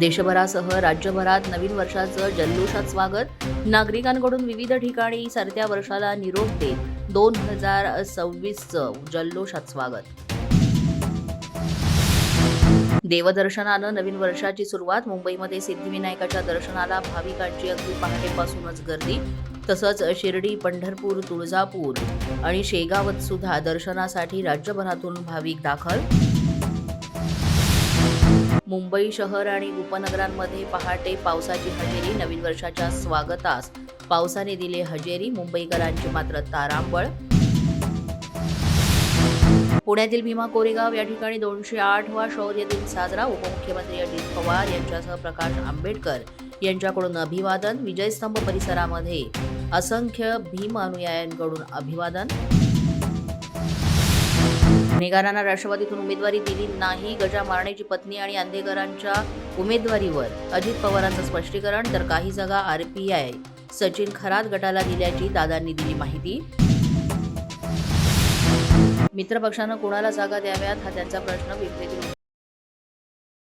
देशभरासह राज्यभरात नवीन वर्षाचं जल्लोषात स्वागत. नागरिकांकडून विविध ठिकाणी सरत्या वर्षाला निरोप देत दोन हजार सव्वीसचं जल्लोषात स्वागत. देवदर्शनानं नवीन वर्षाची सुरुवात. मुंबईमध्ये सिद्धिविनायकाच्या दर्शनाला भाविकांची अगदी पहाटेपासूनच गर्दी. तसंच शिर्डी पंढरपूर तुळजापूर आणि शेगावत सुद्धा दर्शनासाठी राज्यभरातून भाविक दाखल. मुंबई शहर आणि उपनगरांमध्ये पहाटे पावसाची हजेरी नवीन वर्षाच्या स्वागतास. पावसाने दिले हजेरी मुंबईकरांची मात्र तारांबळ. पुण्यातील भीमा कोरेगाव या ठिकाणी दोनशे आठवा शौर्य दिन साजरा उपमुख्यमंत्री अजित पवार यांच्यासह प्रकाश आंबेडकर यांच्याकडून अभिवादन विजयस्तंभ परिसरामध्ये असंख्य भीम अनुयायांकडून अभिवादन. गुन्हेगारांना राष्ट्रवादीतून उमेदवारी दिली नाही. गजा मारणेची पत्नी आणि अंधेकरांच्या उमेदवारीवर अजित पवारांचं स्पष्टीकरण तर काही जागा आरपीआय सचिन खरात गटाला दिल्याची दादांनी दिली माहिती. मित्रपक्षानं कोणाला जागा द्याव्यात हा त्यांचा प्रश्न विपरीत